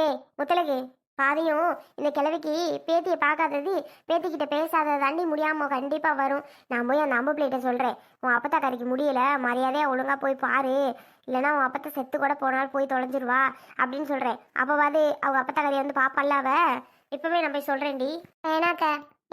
ஏய் முத்தலகு பாதியும் இந்த கிழவிக்கு பேத்தியை பார்க்காதது பேத்திக்கிட்ட பேசாத தாண்டி முடியாமல் கண்டிப்பாக வரும். நான் போய் அந்த அம்பு பிள்ளைகிட்ட சொல்கிறேன் உன் கறிக்கு முடியல மரியாதையாக ஒழுங்கா போய் பாரு. இல்லைன்னா உன் அப்பத்தை செத்து கூட போனால் போய் தொலைஞ்சிருவா அப்படின்னு சொல்கிறேன் அப்போவாது அவங்க அப்பத்தாக்காரி வந்து பாப்பல்ல அவ. இப்போவே நான் போய் சொல்கிறேன்டி வேணாக்க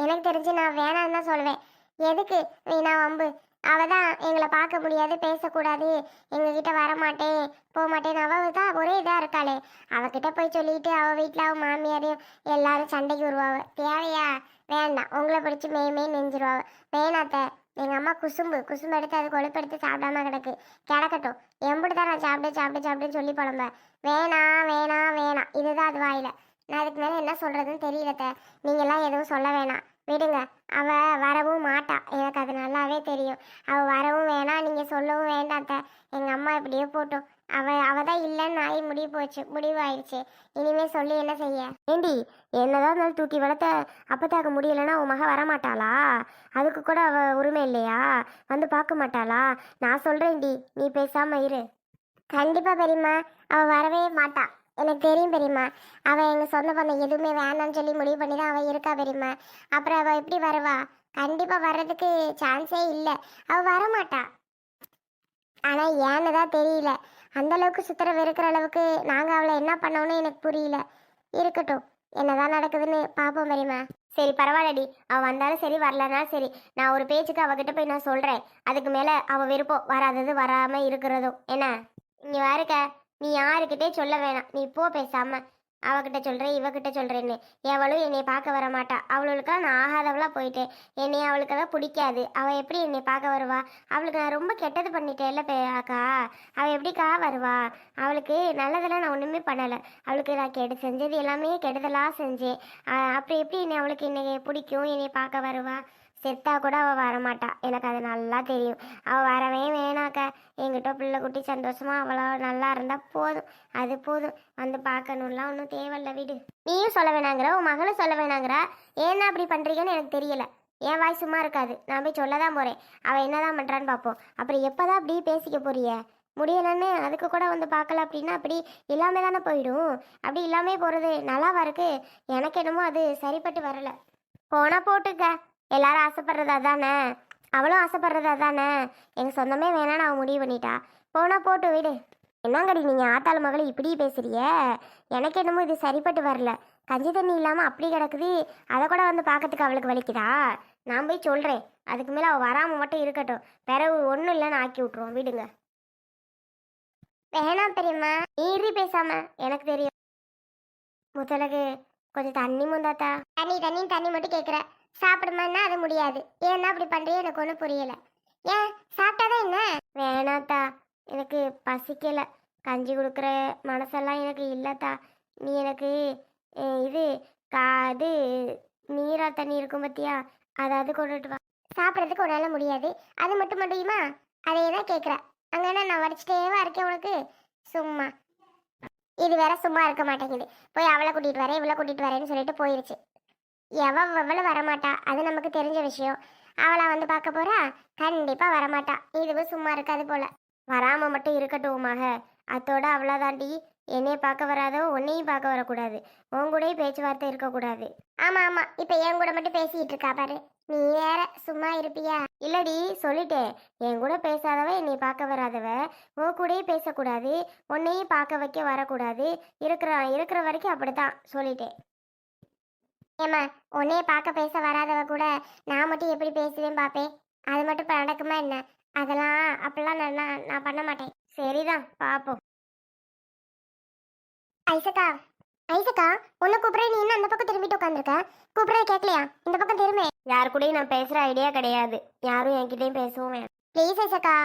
எனக்கு தெரிஞ்சு நான் வேணான்னு தான் சொல்லுவேன். எதுக்கு? நான் வம்பு அவ தான் எங்களை பார்க்க முடியாது பேசக்கூடாது எங்ககிட்ட வரமாட்டேன் போக மாட்டேன் அவ தான் ஒரே இதாக இருக்காளே. அவகிட்ட போய் சொல்லிட்டு அவள் வீட்டில் அவள் மாமியாரையும் எல்லாரும் சண்டைக்கு வருவாவ. தேவையா? வேண்டாம். உங்களை பிடிச்சி மே மே நெஞ்சிருவாவ. வேணாத்த. எங்கள் அம்மா குசும்பு. குசும்பு எடுத்து அது கொழுப்பெடுத்து சாப்பிடாம கிடக்கு. கிடக்கட்டும். எம்பிட்டு தான் நான் சாப்பிட்டு சாப்பிட்டு சாப்பிட்டுன்னு சொல்லி புலம்பேன் வேணாம் வேணாம் வேணாம் இதுதான் அது வாயில. நான் அதுக்கு மேலே என்ன சொல்கிறதுன்னு தெரியலத்த. நீங்கள்லாம் எதுவும் சொல்ல வேணாம். விடுங்க. அவ வரவும் மாட்டா. எனக்கு அது நல்லாவே தெரியும். அவ வரவும் வேணாம். நீங்க சொல்லவும் வேண்டாத்த எங்க அம்மா இப்படியே போட்டோம். அவ அவ தான் இல்லைன்னு ஆகி முடிவு போச்சு. முடிவு ஆயிடுச்சு இனிமே சொல்லி என்ன செய்ய? ஏண்டி என்னதான் இருந்தாலும் தூக்கி வளர்த்த அப்பத்தாக்க முடியலன்னா உன் மக வரமாட்டாளா? அதுக்கு கூட அவ உரிமை இல்லையா? வந்து பார்க்க மாட்டாளா? நான் சொல்றேன்டி. நீ பேசாம இரு. கண்டிப்பா பெரியம்மா. அவ வரவே மாட்டா. எனக்கு தெரியும் பெரியம்மா. அவள் எங்கள் சொந்த பந்தம் எதுவுமே வேணாம்னு சொல்லி முடிவு பண்ணி தான் அவள் இருக்கா பெரியம்மா. அப்புறம் அவள் எப்படி வருவா? கண்டிப்பாக வர்றதுக்கு சான்ஸே இல்லை. அவள் வரமாட்டா. ஆனால் ஏன்னு தான் தெரியல. அந்த அளவுக்கு சுத்தர வெறுக்கிற அளவுக்கு நாங்கள் அவளை என்ன பண்ணோம்னு எனக்கு புரியல. இருக்கட்டும். என்னதான் நடக்குதுன்னு பார்ப்போம் பெரியம்மா. சரி பரவாயில்லடி. அவள் வந்தாலும் சரி வரலனாலும் சரி. நான் ஒரு பேச்சுக்கு அவகிட்ட போய் நான் சொல்கிறேன் அதுக்கு மேலே அவள் விருப்பம் வராதது வராமல் இருக்கிறதும். என்ன? இங்கே வேறுக்க நீ யாருக்கிட்டே சொல்ல வேணாம். நீ போ பேசாம. அவகிட்ட சொல்கிறேன் இவகிட்ட சொல்கிறேன்னு எவளும் என்னை பார்க்க வர மாட்டா. அவளுக்கு நான் ஆகாதவளாக போயிட்டேன். என்னை அவளுக்கு தான் பிடிக்காது. அவள் எப்படி என்னை பார்க்க வருவா? அவளுக்கு நான் ரொம்ப கெட்டது பண்ணிட்டேன்ல பே அக்கா. அவள் எப்படிக்கா வருவா? அவளுக்கு நல்லதெல்லாம் நான் ஒன்றுமே பண்ணலை. அவளுக்கு நான் கெடு செஞ்சது எல்லாமே கெடுதலாக செஞ்சேன். அப்புறம் எப்படி என்னை அவளுக்கு என்னை பிடிக்கும்? என்னை பார்க்க வருவா? செத்தா கூட அவள் வரமாட்டா. எனக்கு அது நல்லா தெரியும். அவள் வரவே வேணாக்கா. என்கிட்ட பிள்ளை குட்டி சந்தோஷமா அவளோ நல்லா இருந்தா போதும். அது போதும். வந்து பார்க்கணும்லாம் ஒன்றும் தேவையில்ல வீடு. நீயும் சொல்ல வேணாங்கிற உன் மகளும் சொல்ல வேணாங்கிற. ஏன்னா அப்படி பண்ணுறீங்கன்னு எனக்கு தெரியல. என் வாய் சும்மா இருக்காது. நான் போய் சொல்ல தான் அவள் என்னதான் பண்ணுறான்னு பார்ப்போம். அப்புறம் எப்போ தான் அப்படியே பேசிக்க போறிய? முடியலன்னு அதுக்கு கூட வந்து பார்க்கல அப்படின்னா அப்படி இல்லாமல் தானே போயிடும். அப்படி இல்லாமல் போகிறது நல்லாவா இருக்குது எனக்கு என்னமோ அது சரிப்பட்டு வரலை. போனால் போட்டுக்க. எல்லாரும் ஆசைப்படுறதா தானே அவளும் ஆசைப்படுறதா தானே எங்கள் சொந்தமே வேணான்னு அவன் முடிவு பண்ணிட்டா. போனால் போட்டு விடு. என்னங்கடி நீங்கள் ஆத்தாள் மகளை இப்படி பேசுறிய? எனக்கு என்னமோ இது சரிப்பட்டு வரல. கஞ்சி தண்ணி இல்லாமல் அப்படி கிடக்குது. அதை கூட வந்து பார்க்கறதுக்கு அவளுக்கு வலிக்குதா? நான் போய் சொல்கிறேன் அதுக்கு மேலே அவள் வராமல் மட்டும் இருக்கட்டும். பிறகு ஒன்றும் இல்லைன்னு ஆக்கி விட்ருவோம் விடுங்க. வேணாம் பெரியம்மா. நீரி பேசாம. எனக்கு தெரியும். முதலகு கொஞ்சம் தண்ணி முந்தாத்தா. தண்ணி தண்ணி தண்ணி மட்டும் கேட்குற சாப்பிடுமான்னா அது முடியாது. ஏன்னா அப்படி பண்ணுறது எனக்கு ஒன்றும் புரியலை. ஏன்? சாப்பிட்டாதான் என்ன? வேணாத்தா எனக்கு பசிக்கலை. கஞ்சி கொடுக்குற மனசெல்லாம் எனக்கு இல்லைத்தா. நீ எனக்கு இது கா இது நீரா தண்ணி இருக்கும் பத்தியா? அதாவது கொண்டுட்டு வா. சாப்பிட்றதுக்கு உன்னால் முடியாது. அது மட்டும் முடியுமா? அதே தான் கேட்குற அங்கே நான் வடிச்சிட்டேவா இருக்கேன் உனக்கு. சும்மா. இது வேற சும்மா இருக்க மாட்டேங்குது. போய் அவளை கூட்டிகிட்டு வரேன் இவளை கூட்டிகிட்டு வரேன்னு சொல்லிட்டு போயிருச்சு. எவன் எவ்வளோ வரமாட்டா? அது நமக்கு தெரிஞ்ச விஷயம். அவளா வந்து பார்க்க போறா? கண்டிப்பா வரமாட்டா. இதுவும் சும்மா இருக்காது போல. வராம மட்டும் இருக்கட்டும் மக அத்தோட அவ்வளோதாண்டி என்னைய பார்க்க வராதோ உன்னையும் பார்க்க வரக்கூடாது. உன் கூடயும் பேச்சுவார்த்தை இருக்கக்கூடாது. ஆமா ஆமா. இப்ப என் கூட மட்டும் பேசிட்டு இருக்கா பாரு. நீ வேற சும்மா இருப்பியா? இல்லடி சொல்லிட்டேன். என் கூட பேசாதவ என்னை பார்க்க வராதவ. உன் கூடயே பேசக்கூடாது. உன்னையும் பார்க்க வைக்க வரக்கூடாது. இருக்கிற இருக்கிற வரைக்கும் அப்படித்தான். சொல்லிட்டேன். ஏம்மா உன்னைய பார்க்க பேச வராதவ கூட நான் மட்டும் எப்படி பேசுவேன் பாப்பேன் அது மட்டும் இப்ப நடக்குமா என்ன? அதெல்லாம் அப்படிலாம் நான் நான் பண்ண மாட்டேன். சரிதான் பாப்போம். ஐசக்கா ஐசக்கா உன்னை கூப்பிடுறேன். நீ இன்னும் அந்த பக்கம் திரும்பிட்டு உட்காந்துருக்க கூப்பிடுறே கேட்கலையா இந்த பக்கம் திரும்ப. யார் கூடயும் நான் பேசுற ஐடியா கிடையாது. யாரும் என்கிட்டயும் பேசவும் ப்ளீஸ் ஐசக்கா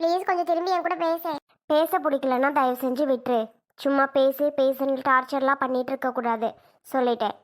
ப்ளீஸ் கொஞ்சம் திரும்பி என் கூட பேச. பேச பிடிக்கலன்னா தயவு செஞ்சு விட்டுரு. சும்மா பேசு பேசுன்னு டார்ச்சர்லாம் பண்ணிட்டு இருக்க கூடாது சொல்லிட்டேன்.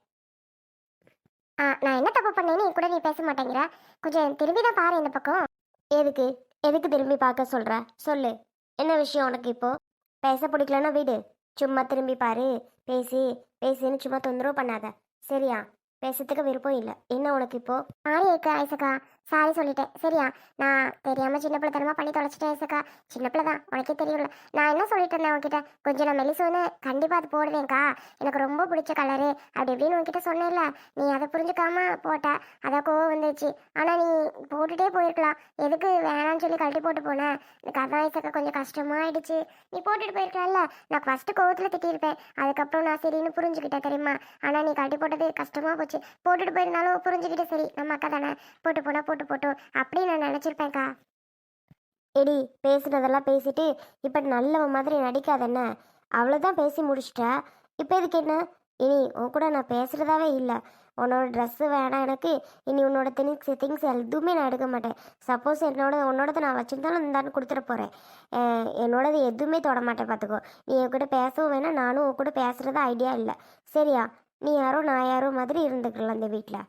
நான் என்ன தப்பு பண்ணேன்னு கூட நீ பேச மாட்டேங்கிற. கொஞ்சம் திரும்பி தான் பாரு இந்த பக்கம். எதுக்கு? எதுக்கு திரும்பி பார்க்க சொல்ற? சொல்லு. என்ன விஷயம் உனக்கு இப்போ? பேச பிடிக்கலன்னா விடு. சும்மா திரும்பி பாரு. பேசி. பேசுன்னு சும்மா தொந்தரவு பண்ணாத. சரியா? பேசுறதுக்கு விருப்பம் இல்லை. என்ன உனக்கு இப்போ? ஆரி இருக்கு ஐசக்கா. சாரி சொல்லிட்டேன். சரியா? நான் தெரியாம சின்ன பிள்ளைத்தனமா பண்ணி தொலைச்சிட்டேன் ஐசக்கா சின்ன பிள்ளை தான் உனக்கே தெரியல நான் என்ன சொல்லிட்டு இருந்தேன் உன்கிட்ட? கொஞ்சம் நான் மெலிசோன்னு கண்டிப்பா அது போடுவேன்க்கா. எனக்கு ரொம்ப பிடிச்ச கலரு அப்படி இப்படின்னு உன்கிட்ட சொன்னேன்ல. நீ அதை புரிஞ்சுக்காம போட்ட. அதான் கோவம் வந்துச்சு ஆனா நீ போட்டுட்டே போயிருக்கலாம். எதுக்கு வேணாம்னு சொல்லி கழட்டி போட்டு போனேன் எனக்கு அதான் ஐசக்கா கொஞ்சம் கஷ்டமாயிடுச்சு. நீ போட்டுட்டு போயிருக்கலாம்ல. நான் ஃபர்ஸ்ட் கோவத்துல திட்டியிருப்பேன். அதுக்கப்புறம் நான் சரின்னு புரிஞ்சுக்கிட்டேன் தெரியுமா? ஆனா நீ கழட்டி போட்டது கஷ்டமா போச்சு. போட்டுட்டு போயிருந்தாலும் புரிஞ்சுக்கிட்டே சரி நம்ம அக்கா தானே. போட்டு போனா போட்டு போட்டோம் அப்படின்னு நான் நினச்சிருப்பேன்க்கா. எடி பேசுனதெல்லாம் பேசிட்டு இப்போ நல்லவ மாதிரி நடிக்காத என்ன அவ்வளோதான் பேசி முடிச்சிட்ட. இப்போ எதுக்கு என்ன? இனி உன் கூட நான் பேசுகிறதாவே இல்லை. உன்னோட ட்ரெஸ்ஸு வேணாம் எனக்கு. இனி உன்னோட திங்ஸ் திங்ஸ் எதுவுமே நான் எடுக்க மாட்டேன். சப்போஸ் என்னோட உன்னோடத நான் வச்சுருந்தாலும் இந்தான்னு கொடுத்துட போகிறேன் என்னோடது எதுவுமே தொட மாட்டேன் பார்த்துக்கோ நீ என் கூட பேசவும் வேணாம். நானும் உன் கூட பேசுகிறதா ஐடியா இல்லை. சரியா? நீ யாரோ நான் யாரோ மாதிரி இருந்துக்கலாம் இந்த வீட்டில்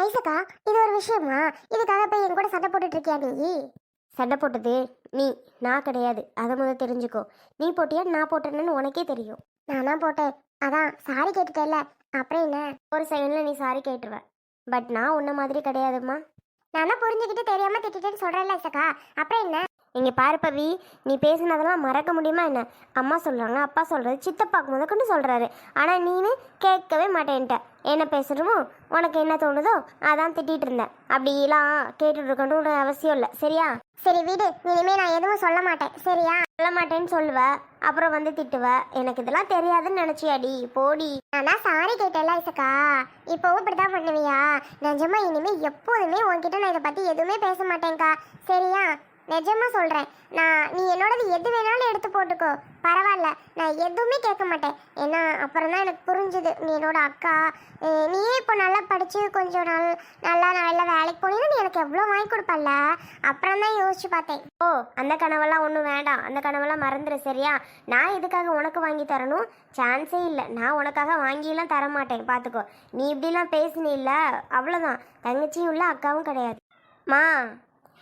ஐசக்கா இது ஒரு விஷயமா? இதுக்காக போய் என் கூட சண்டை போட்டுட்டு இருக்கியா நீ? சண்டை போட்டது நீ நான் கிடையாது. அதை முதல் தெரிஞ்சுக்கோ. நீ போட்டியா நான் போட்டேன்னு உனக்கே தெரியும். நான் போட்டேன். அதான் சாரி கேட்டுட்டேல்ல. அப்புறம் என்ன? ஒரு செகண்ட்ல நீ சாரி கேட்டுருவ. பட் நான் உன்ன மாதிரி கிடையாதும்மா. நான் புரிஞ்சுக்கிட்டு தெரியாம திட்டேன்னு சொல்றேன்ல ஐசக்கா. அப்புறம் என்ன? இங்கே பாரு பவி நீ பேசினதெல்லாம் மறக்க முடியுமா என்ன? அம்மா சொல்கிறாங்க அப்பா சொல்கிறது சித்தப்பாக்கு முதற்கொண்டு சொல்கிறாரு ஆனால் நீனு கேட்கவே மாட்டேன்ட்ட. என்ன பேசுகிறமோ உனக்கு என்ன தோணுதோ அதான் திட்டிட்டு இருந்தேன். அப்படிலாம் கேட்டுட்டு இருக்கணும்னு அவசியம் இல்லை. சரியா? சரி வீடு இனிமே நான் எதுவும் சொல்ல மாட்டேன். சரியா? சொல்ல மாட்டேன்னு சொல்லுவ அப்புறம் வந்து திட்டுவ. எனக்கு இதெல்லாம் தெரியாதுன்னு நினச்சியாடி போடி. நான் சாரி கேட்டேன்ல இசக்கா. இப்போவும் இப்படிதான் பண்ணுவியா? நிஜமா இனிமே எப்போதுமே உன்கிட்ட நான் இதை பற்றி எதுவுமே பேச மாட்டேன்க்கா. சரியா? நிஜமா சொல்கிறேன் நான் நீ என்னோடது எது வேணாலும் எடுத்து போட்டுக்கோ. பரவாயில்ல நான் எதுவுமே கேட்க மாட்டேன். ஏன்னா அப்புறம் தான் எனக்கு புரிஞ்சுது. நீ என்னோட அக்கா நீயே இப்போ நல்லா படித்து கொஞ்சம் நாள் நல்லா நல்ல வேலைக்கு போனீங்கன்னா நீ எனக்கு எவ்வளோ வாங்கி கொடுப்பல்ல? அப்புறம் தான் யோசிச்சு பார்த்தேன். ஓ அந்த கனவெல்லாம் ஒன்றும் வேண்டாம். அந்த கனவெல்லாம் மறந்துடு சரியா? நான் இதுக்காக உனக்கு வாங்கி தரணும்? சான்ஸே இல்லை. நான் உனக்காக வாங்கியெல்லாம் தர மாட்டேன் பார்த்துக்கோ. நீ இப்படிலாம் பேசினே இல்லை அவ்வளோதான் தங்கச்சியும் இல்லை அக்காவும் கிடையாது. மா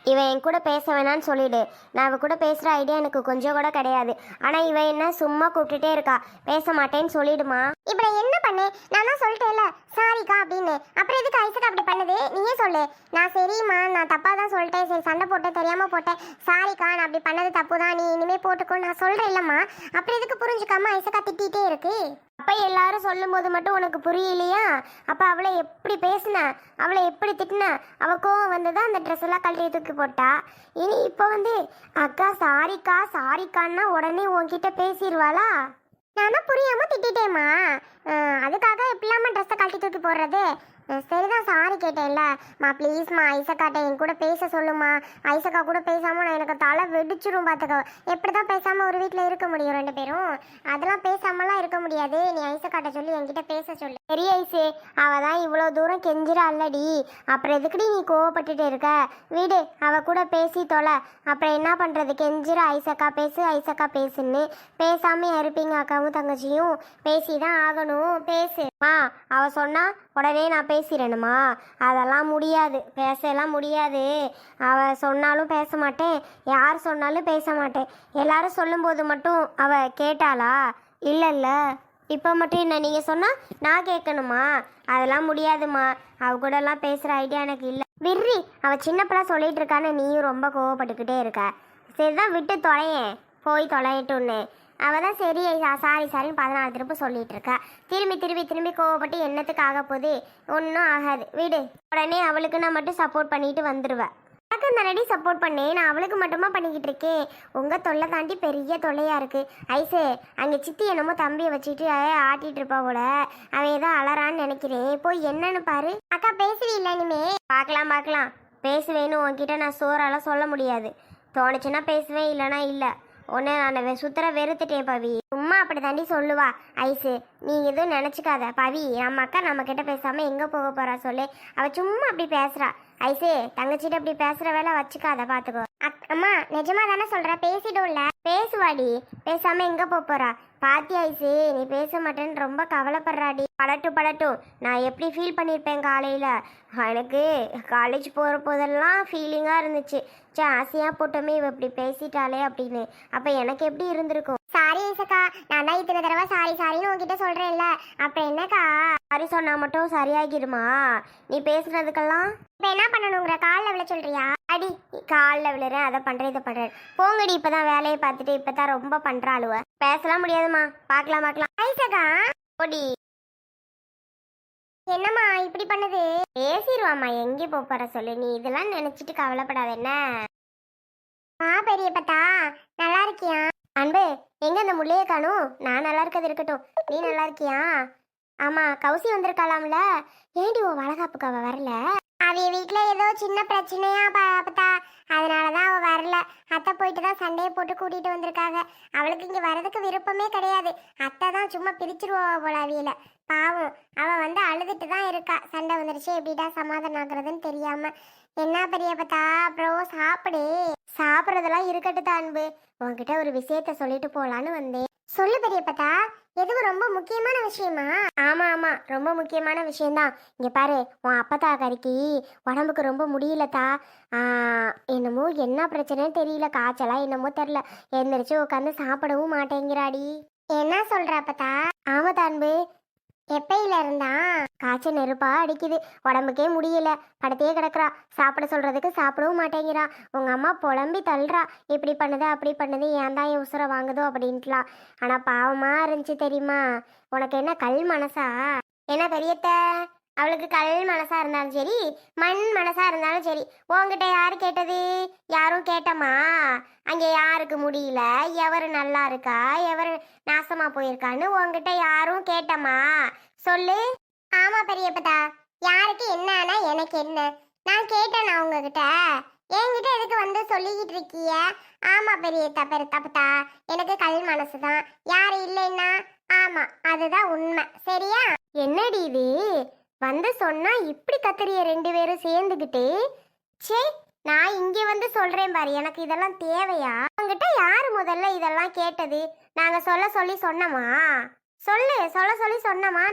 இவன் என் கூட பேச வேணான்னு சொல்லிடு. நான் அவ கூட பேசுகிற ஐடியா எனக்கு கொஞ்சம் கூட கிடையாது. ஆனால் இவன் என்ன சும்மா கூப்பிட்டுட்டே இருக்கா. பேச மாட்டேன்னு சொல்லிடுமா. இப்போ என்ன பண்ணு? நான் தான் சொல்லிட்டேன்ல. சாரிக்கா அப்படின்னு. அப்புறம் எதுக்கு ஐசக்கா அப்படி பண்ணுது? நீயே சொல்லு. நான் சரிம்மா நான் தப்பாக தான் சொல்லிட்டேன். சரி சண்டை போட்டேன் தெரியாமல் போட்டேன். சாரிக்கா நான் அப்படி பண்ணது தப்பு தான். நீ இனிமேல் போட்டுக்கோ. நான் சொல்கிறேன் இல்லைம்மா அப்புறம் எதுக்கு புரிஞ்சுக்காம ஐசக்கா திட்டிகிட்டே இருக்கு? அப்போ எல்லாரும் சொல்லும்போது மட்டும் உனக்கு புரியலையா? அப்போ அவளை எப்படி பேசின? அவளை எப்படி திட்டின? அவள் கோவம் வந்ததா அந்த ட்ரெஸ் எல்லாம் கழட்டி தூக்கி போட்டா? இனி இப்போ வந்து அக்கா சாரிக்கா சாரிக்கான்னா உடனே உன்கிட்ட பேசிடுவாளா நான் புரியாமல் திட்டிட்டேம்மா. அதுக்காக எப்படிலாம ட்ரெஸ்ஸை கழட்டி தூக்கி போடுறது? சரிதான் சாரி கேட்டேன்ல. மா ப்ளீஸ்மா ஐசக்காட்ட என் கூட பேச சொல்லுமா. ஐசக்கா கூட பேசாம நான் எனக்கு தலை வெடிச்சிரும் பார்த்துக்கோ எப்படி தான் பேசாமல் ஒரு வீட்டில் இருக்க முடியும் ரெண்டு பேரும்? அதெல்லாம் பேசாமலாம் இருக்க முடியாது. நீ ஐசக்காட்ட சொல்லி என்கிட்ட பேச சொல்லு. சரி ஐசே. அவ தான் இவ்வளோ தூரம் கெஞ்சிரா அல்லடி அப்புறம் எதுக்குடி நீ கோவப்பட்டுட்டு இருக்க? வீடு அவ கூட பேசி தொலை. அப்புறம் என்ன பண்ணுறது கெஞ்சிரா ஐசக்கா பேசு ஐசக்கா பேசுன்னு. பேசாமல் இருப்பீங்க அக்காவும் தங்கச்சியும். பேசி தான் ஆகணும். பேசு. ஆ அவ சொன்னா உடனே நான் பேசிடணுமா அதெல்லாம் முடியாது. பேசலாம் முடியாது. அவ சொன்னாலும் பேச மாட்டேன். யார் சொன்னாலும் பேச மாட்டேன். எல்லாரும் சொல்லும்போது மட்டும் அவ கேட்டாளா? இல்லை இல்லை இப்போ மட்டும் என்ன நீங்கள் சொன்னால் நான் கேட்கணுமா? அதெல்லாம் முடியாதுமா. அவ கூடலாம் பேசுகிற ஐடியா எனக்கு இல்லை. விர்ரி அவள் சின்ன பிள்ளை சொல்லிட்டு இருக்கான்னு நீயும் ரொம்ப கோவப்பட்டுக்கிட்டே இருக்க. சரிதான் விட்டு தொலையேன் போய் தொலையட்டும்னு. அவள் தான் சரி சாரி சாரின்னு பதினாலு திரும்ப சொல்லிட்டு இருக்கா. திரும்பி திரும்பி திரும்பி கோவப்பட்டு என்னத்துக்கு ஆக போகுது? ஒன்றும் ஆகாது. விடு. உடனே அவளுக்கு நான் மட்டும் சப்போர்ட் பண்ணிட்டு வந்துடுவேன் எனக்கு தானடி சப்போர்ட் பண்ணேன் நான் அவளுக்கு மட்டுமா பண்ணிக்கிட்டு இருக்கேன். உங்கள் தொல்லை தாண்டி பெரிய தொல்லையாக இருக்குது ஐசே அங்கே சித்தி என்னமோ தம்பியை வச்சுட்டு ஆட்டிகிட்டு இருப்பா போல. அவன் ஏதோ அலறான்னு நினைக்கிறேன். போய் என்னன்னு பாரு. அக்கா பேசுறீல்ல இனிமே? பார்க்கலாம் பார்க்கலாம். பேசுவேன்னு உன்கிட்ட நான் சோறால சொல்ல முடியாது. தோணுச்சுன்னா பேசுவேன் இல்லைனா இல்லை. உன்னை நான் சுத்தர வெறுத்துட்டேன் பவி. சும்மா அப்படி தாண்டி சொல்லுவா. ஐசு நீ எதுவும் நினச்சிக்காத. பவி நம்ம அக்கா நம்ம கிட்ட பேசாமல் எங்கே போக போகிறா சொல்லு. அவள் சும்மா அப்படி பேசுகிறா ஐசே தங்கச்சிட்ட அப்படி பேசுற வேலை வச்சுக்காத பாத்துக்கோ. அம்மா நிஜமா தானே சொல்ற? பேசிடும்ல. பேசுவாடி. பேசாம எங்க போறா? பாத்தி ஐசு நீ பேச மாட்டேன்னு ரொம்ப கவலைப்படுறாடி. படட்டும் படட்டும் நான் எப்படி ஃபீல் பண்ணியிருப்பேன் காலையில? எனக்கு காலேஜ் போகிற போதெல்லாம் ஃபீலிங்காக இருந்துச்சு. சே ஆசையாக போட்டோமே இவ இப்படி பேசிட்டாளே அப்படின்னு. அப்போ எனக்கு எப்படி இருந்திருக்கும்? சாரி ஐசக்கா நான் தான் இத்தனை தடவை சாரி சாரின்னு உங்ககிட்ட சொல்கிறேன்ல அப்போ என்னக்கா? சாரி சொன்னா மட்டும் சரியாகிடுமா? நீ பேசுனதுக்கெல்லாம் இப்போ என்ன பண்ணணுங்கிற? காலில் விழ சொல்றியா? அடி காலில் விழுறேன் அதை பண்ணுறேன் இதை பண்ணுறேன் போங்கடி இப்பதான் வேலையை பார்த்துட்டு இப்பதான் ரொம்ப பண்றாளுவ. பேசலாம் முடியாதுமா. பார்க்கலாம் பார்க்கலாம். ஐசகா ஓடி என்னம்மா இப்படி பண்ணது? பேசிடுவாம்மா எங்கே போக போற சொல்லு. நீ இதெல்லாம் நினைச்சிட்டு கவலைப்படாத என்ன? ஆ பெரிய பத்தா. நல்லா இருக்கியா? அன்பு எங்க அந்த முள்ளைய காணும்? நான் நல்லா இருக்கிறது இருக்கட்டும். நீ நல்லா இருக்கியா? ஆமா கௌசி வந்திருக்காளாம்ல. ஏண்டி உன் வளகாப்புக்கு அவ வரல? அவ வீட்டில் ஏதோ சின்ன பிரச்சனையா பாப்பதா அதனாலதான் அவ வரல. அத்தை போயிட்டு தான் சண்டையை போட்டு கூட்டிட்டு வந்திருக்காங்க. அவளுக்கு இங்க வரதுக்கு விருப்பமே கிடையாது. அத்தை தான் சும்மா பிரிச்சிருவா போல அவியல. பாவம் அவ வந்து அழுதுட்டு தான் இருக்கா. சண்டை வந்துருச்சு. எப்படிடா சமாதானம் ஆகுறதுன்னு தெரியாம. என்ன பெரிய பத்தா? அப்புறம் சாப்பிடு. சாப்பிட்றதெல்லாம் இருக்கட்டும் தான் அன்பு. உன்கிட்ட ஒரு விஷயத்த சொல்லிட்டு போலான்னு வந்தேன். சொல்லு பெரியப்பதா எதுவும் ரொம்ப முக்கியமான விஷயமா? ஆமா ஆமா. ரொம்ப முக்கியமான விஷயம்தான். இங்க பாரு உன் அப்பத்தா கறிக்கு உடம்புக்கு ரொம்ப முடியலத்தா. என்னமோ என்ன பிரச்சனைன்னு தெரியல. காய்ச்சலா என்னமோ தெரில எந்திரிச்சு உட்காந்து சாப்பிடவும் மாட்டேங்கிறாடி. என்ன சொல்ற அப்பத்தா? ஆமா தான்பு எப்பையில இருந்தா? காய்ச்சல் நெருப்பா அடிக்குது. உடம்புக்கே முடியல. படுத்தே கிடக்குறா. சாப்பிட சொல்றதுக்கு சாப்பிடவும் மாட்டேங்கிறா. உங்க அம்மா புலம்பி தள்ளுறா. இப்படி பண்ணுது அப்படி பண்ணுது ஏன் தான் என் உசுரை வாங்குதோ அப்படின்ட்டுலாம். ஆனா பாவமா இருந்துச்சு தெரியுமா? உனக்கு என்ன கல் மனசா? என்ன பெரியத்த? அவளுக்கு கல் மனசா இருந்தாலும் சரி மண் மனசா இருந்தாலும் சரி உன்கிட்ட யாரு கேட்டது? யாரும் கேட்டமா? அங்கே யாருக்கு முடியல? எவரு நல்லா இருக்கா? எவர் நாசமா போயிருக்கான்னு உன்கிட்ட யாரும் கேட்டமா? சொல்லு. ஆமா பெரியப்பதா யாருக்கு என்னன்னா எனக்கு என்ன? நான் கேட்டேன் உங்ககிட்ட? என்கிட்ட எதுக்கு வந்து சொல்லிக்கிட்டு இருக்கீங்க ஆமா பெரியத்தா பெருத்தப்பத்தா எனக்கு கல் மனசு தான் யாரு இல்லைன்னா? ஆமா அதுதான் உண்மை. சரியா? என்னடி இது? வந்து சொன்னா இப்படி கத்துறிய ரெண்டு பேரும் சேர்ந்துக்கிட்டு சே நான் இங்க வந்து சொல்றேன் பாரு எனக்கு இதெல்லாம் தேவையா? உங்ககிட்ட யாரு முதல்ல இதெல்லாம் கேட்டது? நாங்க சொல்ல சொல்லி சொன்னோமா? சொல்லு சொல்ல சொல்லி சொன்னோமா?